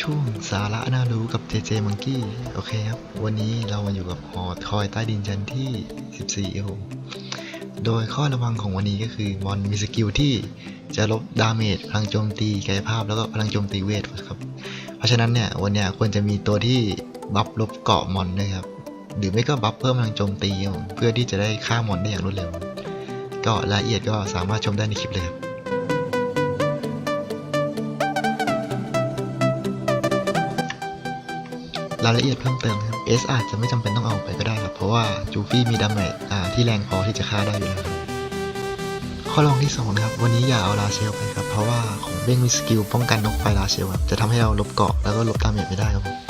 ช่วงสาระน่ารู้กับ JJ Monkey โอเคครับ วันนี้เรามาอยู่กับหอคอยใต้ดินชั้นที่ 14ครับผมโดยข้อระวังของวันนี้ก็คือมอนมีสกิลที่จะลบดาเมจพลังโจมตีกายภาพแล้วก็พลังโจมตีเวทครับ เพราะฉะนั้นเนี่ยวันเนี้ยควรจะมีตัวที่บัฟลบเกาะมอนด้วยครับ หรือไม่ก็บัฟเพิ่มพลังโจมตีเพื่อที่จะได้ฆ่ามอนได้อย่างรวดเร็ว ก็รายละเอียดก็สามารถชมได้ในคลิปเลยครับ รายละเอียดเพิ่มเติมครับเอสอาจจะไม่จำเป็นต้องเอาไปก็ได้ครับ เพราะว่าจูฟี่มีดาเมจที่แรงพอที่จะฆ่าได้อยู่แล้วครับข้อลองที่สองนะครับ วันนี้อย่าเอาลาเชลไปครับ เพราะว่าของเบ้งมีสกิลป้องกันนกไฟลาเชลครับจะทำให้เราลบเกาะแล้วก็ลบดาเมจไม่ได้ครับผม